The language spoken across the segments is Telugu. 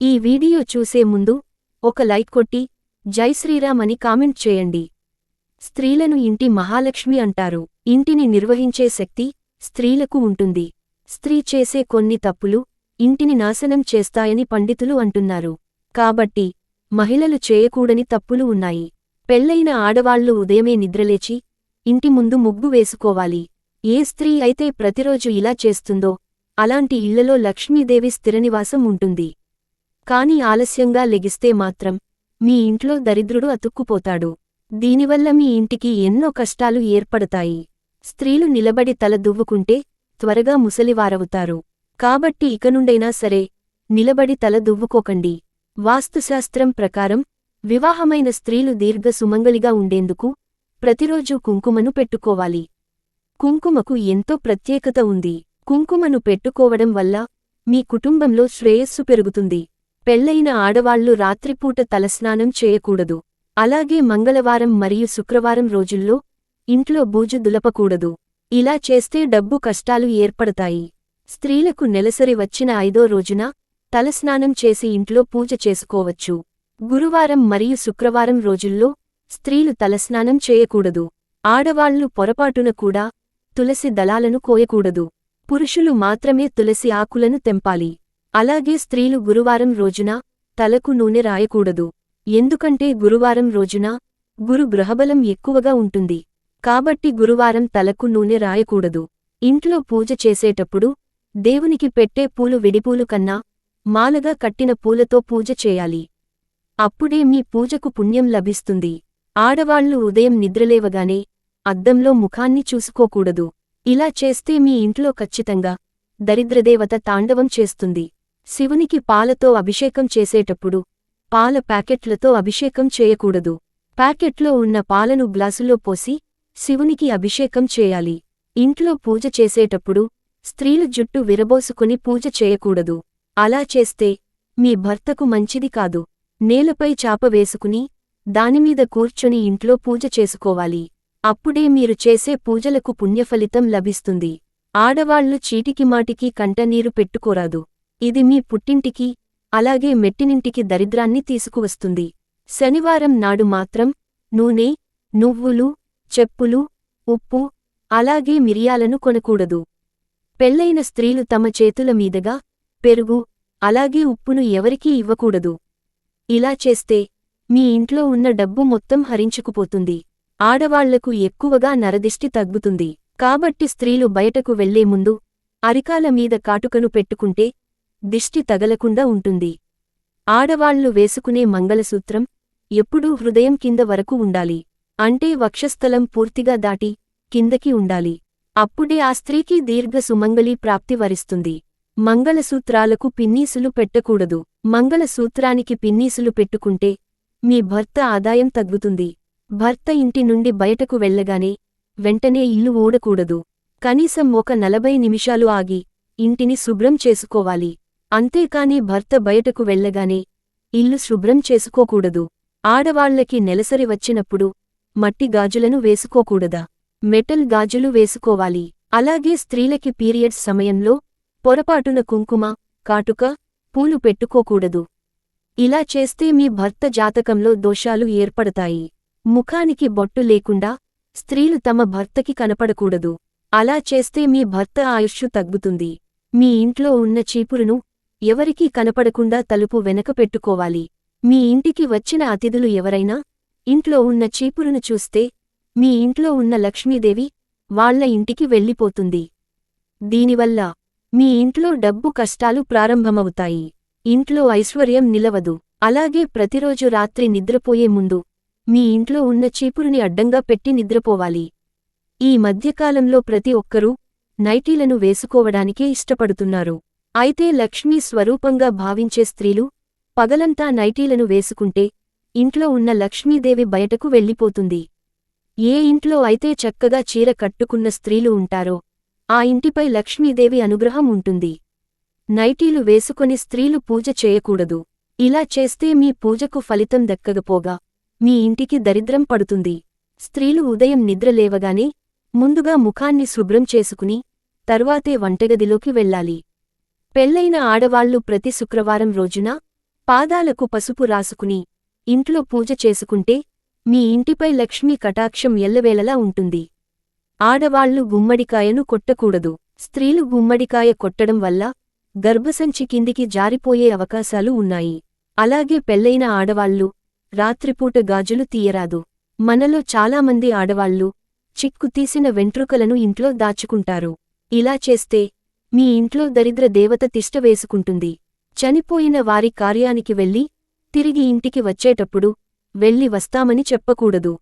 ఈ వీడియో చూసే ముందు ఒక లైక్ కొట్టి జై శ్రీరామ్ అని కామెంట్ చేయండి. స్త్రీలను ఇంటి మహాలక్ష్మి అంటారు. ఇంటిని నిర్వహించే శక్తి స్త్రీలకు ఉంటుంది. స్త్రీ చేసే కొన్ని తప్పులు ఇంటిని నాశనం చేస్తాయని పండితులు అంటున్నారు. కాబట్టి మహిళలు చేయకూడని తప్పులు ఉన్నాయి. పెళ్ళైన ఆడవాళ్ళు ఉదయమే నిద్రలేచి ఇంటి ముందు ముగ్గు వేసుకోవాలి. ఏ స్త్రీ అయితే ప్రతిరోజు ఇలా చేస్తుందో అలాంటి ఇళ్ళలో లక్ష్మీదేవి స్థిరనివాసం ఉంటుంది. కాని ఆలస్యంగా లెగిస్తే మాత్రం మీ ఇంట్లో దరిద్రుడు అతుక్కుపోతాడు. దీనివల్ల మీ ఇంటికి ఎన్నో కష్టాలు ఏర్పడతాయి. స్త్రీలు నిలబడి తల దువ్వుకుంటే త్వరగా ముసలివారవుతారు. కాబట్టి ఇకనుండైనా సరే నిలబడి తల దువ్వుకోకండి. వాస్తుశాస్త్రం ప్రకారం వివాహమైన స్త్రీలు దీర్ఘ సుమంగలిగా ఉండేందుకు ప్రతిరోజూ కుంకుమను పెట్టుకోవాలి. కుంకుమకు ఎంతో ప్రత్యేకత ఉంది. కుంకుమను పెట్టుకోవడం వల్ల మీ కుటుంబంలో శ్రేయస్సు పెరుగుతుంది. పెళ్ళైన ఆడవాళ్ళు రాత్రిపూట తలస్నానం చేయకూడదు. అలాగే మంగళవారం మరియు శుక్రవారం రోజుల్లో ఇంట్లో బూజు దులపకూడదు. ఇలా చేస్తే డబ్బు కష్టాలు ఏర్పడతాయి. స్త్రీలకు నెలసరి వచ్చిన ఐదో రోజున తలస్నానం చేసి ఇంట్లో పూజ చేసుకోవచ్చు. గురువారం మరియు శుక్రవారం రోజుల్లో స్త్రీలు తలస్నానం చేయకూడదు. ఆడవాళ్ళు పొరపాటున కూడా తులసి దళాలను కోయకూడదు. పురుషులు మాత్రమే తులసి ఆకులను తెంపాలి. అలాగే స్త్రీలు గురువారం రోజున తలకు నూనె రాయకూడదు. ఎందుకంటే గురువారం రోజున గురు గ్రహబలం ఎక్కువగా ఉంటుంది. కాబట్టి గురువారం తలకు నూనె రాయకూడదు. ఇంట్లో పూజ చేసేటప్పుడు దేవునికి పెట్టే పూలు విడిపూలు కన్నా మాలగా కట్టిన పూలతో పూజ చేయాలి. అప్పుడే మీ పూజకు పుణ్యం లభిస్తుంది. ఆడవాళ్ళు ఉదయం నిద్రలేవగానే అద్దంలో ముఖాన్ని చూసుకోకూడదు. ఇలా చేస్తే మీ ఇంట్లో ఖచ్చితంగా దరిద్రదేవత తాండవం చేస్తుంది. శివునికి పాలతో అభిషేకం చేసేటప్పుడు పాల ప్యాకెట్లతో అభిషేకం చేయకూడదు. ప్యాకెట్లో ఉన్న పాలను గ్లాసులో పోసి శివునికి అభిషేకం చేయాలి. ఇంట్లో పూజ చేసేటప్పుడు స్త్రీలు జుట్టు విరబోసుకుని పూజ చేయకూడదు. అలా చేస్తే మీ భర్తకు మంచిది కాదు. నేలపై చాప వేసుకుని దానిమీద కూర్చొని ఇంట్లో పూజ చేసుకోవాలి. అప్పుడే మీరు చేసే పూజలకు పుణ్యఫలితం లభిస్తుంది. ఆడవాళ్ళు చీటికిమాటికి కంటనీరు పెట్టుకోరాదు. ఇది మీ పుట్టింటికి అలాగే మెట్టినింటికి దరిద్రాన్ని తీసుకువస్తుంది. శనివారం నాడు మాత్రం నూనె నువ్వులు చెప్పులు ఉప్పు అలాగే మిరియాలను కొనకూడదు. పెళ్ళైన స్త్రీలు తమ చేతుల మీదుగా పెరుగు అలాగే ఉప్పును ఎవరికీ ఇవ్వకూడదు. ఇలా చేస్తే మీ ఇంట్లో ఉన్న డబ్బు మొత్తం హరించుకుపోతుంది. ఆడవాళ్ళకు ఎక్కువగా నరదిష్టి తగ్గుతుంది. కాబట్టి స్త్రీలు బయటకు వెళ్ళే ముందు అరికాల మీద కాటుకను పెట్టుకుంటే దిష్టి తగలకుండా ఉంటుంది. ఆడవాళ్ళు వేసుకునే మంగళసూత్రం ఎప్పుడూ హృదయం కింద వరకు ఉండాలి. అంటే వక్షస్థలం పూర్తిగా దాటి కిందకి ఉండాలి. అప్పుడే ఆ స్త్రీకి దీర్ఘ సుమంగళీ ప్రాప్తి వరిస్తుంది. మంగళసూత్రాలకు పిన్నీసులు పెట్టకూడదు. మంగళసూత్రానికి పిన్నీసులు పెట్టుకుంటే మీ భర్త ఆదాయం తగ్గుతుంది. భర్త ఇంటి నుండి బయటకు వెళ్ళగానే వెంటనే ఇల్లు ఓడకూడదు కనీసం ఒక నలభై నిమిషాలు ఆగి ఇంటిని శుభ్రం చేసుకోవాలి. అంతేకాని భర్త బయటకు వెళ్ళగానే ఇల్లు శుభ్రం చేసుకోకూడదు. ఆడవాళ్ళకి నెలసరి వచ్చినప్పుడు మట్టి గాజులను వేసుకోకూడదా? మెటల్ గాజులు వేసుకోవాలి. అలాగే స్త్రీలకి పీరియడ్స్ సమయంలో పొరపాటున కుంకుమ కాటుక పూలు పెట్టుకోకూడదు. ఇలా చేస్తే మీ భర్త జాతకంలో దోషాలు ఏర్పడతాయి. ముఖానికి బొట్టు లేకుండా స్త్రీలు తమ భర్తకి కనపడకూడదు. అలా చేస్తే మీ భర్త ఆయుష్షు తగ్గుతుంది. మీ ఇంట్లో ఉన్న చీపురును ఎవరికీ కనపడకుండా తలుపు వెనక పెట్టుకోవాలి. మీ ఇంటికి వచ్చిన అతిథులు ఎవరైనా ఇంట్లో ఉన్న చీపురును చూస్తే మీ ఇంట్లో ఉన్న లక్ష్మీదేవి వాళ్ళ ఇంటికి వెళ్ళిపోతుంది. దీనివల్ల మీ ఇంట్లో డబ్బు కష్టాలు ప్రారంభమవుతాయి. ఇంట్లో ఐశ్వర్యం నిలవదు. అలాగే ప్రతిరోజు రాత్రి నిద్రపోయే ముందు మీ ఇంట్లో ఉన్న చీపురుని అడ్డంగా పెట్టి నిద్రపోవాలి. ఈ మధ్యకాలంలో ప్రతి ఒక్కరూ నైటీలను వేసుకోవడానికే ఇష్టపడుతున్నారు. అయితే లక్ష్మీ స్వరూపంగా భావించే స్త్రీలు పగలంతా నైటీలను వేసుకుంటే ఇంట్లో ఉన్న లక్ష్మీదేవి బయటకు వెళ్ళిపోతుంది. ఏ ఇంట్లో అయితే చక్కగా చీర కట్టుకున్న స్త్రీలు ఉంటారో ఆ ఇంటిపై లక్ష్మీదేవి అనుగ్రహం ఉంటుంది. నైటీలు వేసుకొని స్త్రీలు పూజ చేయకూడదు. ఇలా చేస్తే మీ పూజకు ఫలితం దక్కకపోగా మీ ఇంటికి దరిద్రం పడుతుంది. స్త్రీలు ఉదయం నిద్రలేవగానే ముందుగా ముఖాన్ని శుభ్రం చేసుకుని తర్వాతే వంటగదిలోకి వెళ్ళాలి. పెళ్ళైన ఆడవాళ్ళు ప్రతి శుక్రవారం రోజున పాదాలకు పసుపు రాసుకుని ఇంట్లో పూజ చేసుకుంటే మీ ఇంటిపై లక్ష్మీ కటాక్షం ఎల్లవేళలా ఉంటుంది. ఆడవాళ్ళు గుమ్మడికాయను కొట్టకూడదు. స్త్రీలు గుమ్మడికాయ కొట్టడం వల్ల గర్భసంచి కిందికి జారిపోయే అవకాశాలు ఉన్నాయి. అలాగే పెళ్ళైన ఆడవాళ్ళు రాత్రిపూట గాజులు తీయరాదు. మనలో చాలామంది ఆడవాళ్ళు చిక్కు తీసిన వెంట్రుకలను ఇంట్లో దాచుకుంటారు. ఇలా చేస్తే మీ ఇంట్లో దరిద్ర దేవత తిష్ట వేసుకుంటుంది. చనిపోయిన వారి కార్యానికి వెళ్ళి తిరిగి ఇంటికి వచ్చేటప్పుడు వెళ్ళి వస్తామని చెప్పకూడదు.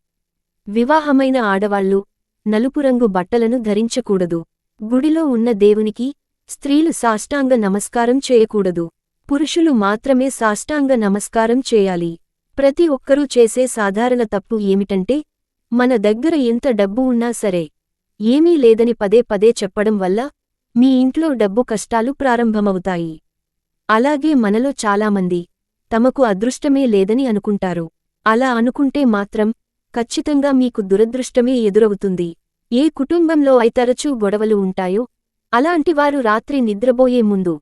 వివాహమైన ఆడవాళ్ళు నలుపురంగు బట్టలను ధరించకూడదు. గుడిలో ఉన్న దేవునికి స్త్రీలు సాష్టాంగ నమస్కారం చేయకూడదు. పురుషులు మాత్రమే సాష్టాంగ నమస్కారం చేయాలి. ప్రతి ఒక్కరూ చేసే సాధారణ తప్పు ఏమిటంటే మన దగ్గర ఎంత డబ్బు ఉన్నా సరే ఏమీ లేదని పదే పదే చెప్పడం వల్ల మీ ఇంట్లో డబ్బు కష్టాలు ప్రారంభమవుతాయి. అలాగే మనలో చాలామంది తమకు అదృష్టమే లేదని అనుకుంటారు. అలా అనుకుంటే మాత్రం ఖచ్చితంగా మీకు దురదృష్టమే ఎదురవుతుంది. ఏ కుటుంబంలో అయితరచూ గొడవలు ఉంటాయో అలాంటివారు రాత్రి నిద్రబోయే ముందు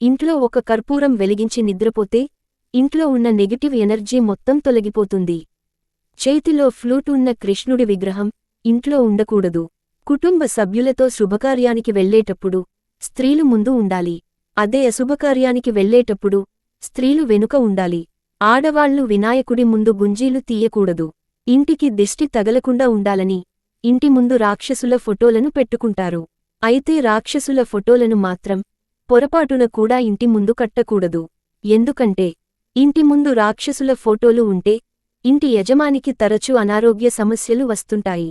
ఇంట్లో ఒక కర్పూరం వెలిగించి నిద్రపోతే ఇంట్లో ఉన్న నెగిటివ్ ఎనర్జీ మొత్తం తొలగిపోతుంది. చేతిలో ఫ్లూట్ ఉన్న కృష్ణుడి విగ్రహం ఇంట్లో ఉండకూడదు. కుటుంబ సభ్యులతో శుభకార్యానికి వెళ్ళేటప్పుడు స్త్రీలు ముందు ఉండాలి. అదే అశుభకార్యానికి వెళ్ళేటప్పుడు స్త్రీలు వెనుక ఉండాలి. ఆడవాళ్ళు వినాయకుడి ముందు గుంజీలు తీయకూడదు. ఇంటికి దిష్టి తగలకుండా ఉండాలని ఇంటి ముందు రాక్షసుల ఫోటోలను పెట్టుకుంటారు. అయితే రాక్షసుల ఫోటోలను మాత్రం పొరపాటున కూడా ఇంటి ముందు కట్టకూడదు. ఎందుకంటే ఇంటి ముందు రాక్షసుల ఫోటోలు ఉంటే ఇంటి యజమానికి తరచూ అనారోగ్య సమస్యలు వస్తుంటాయి.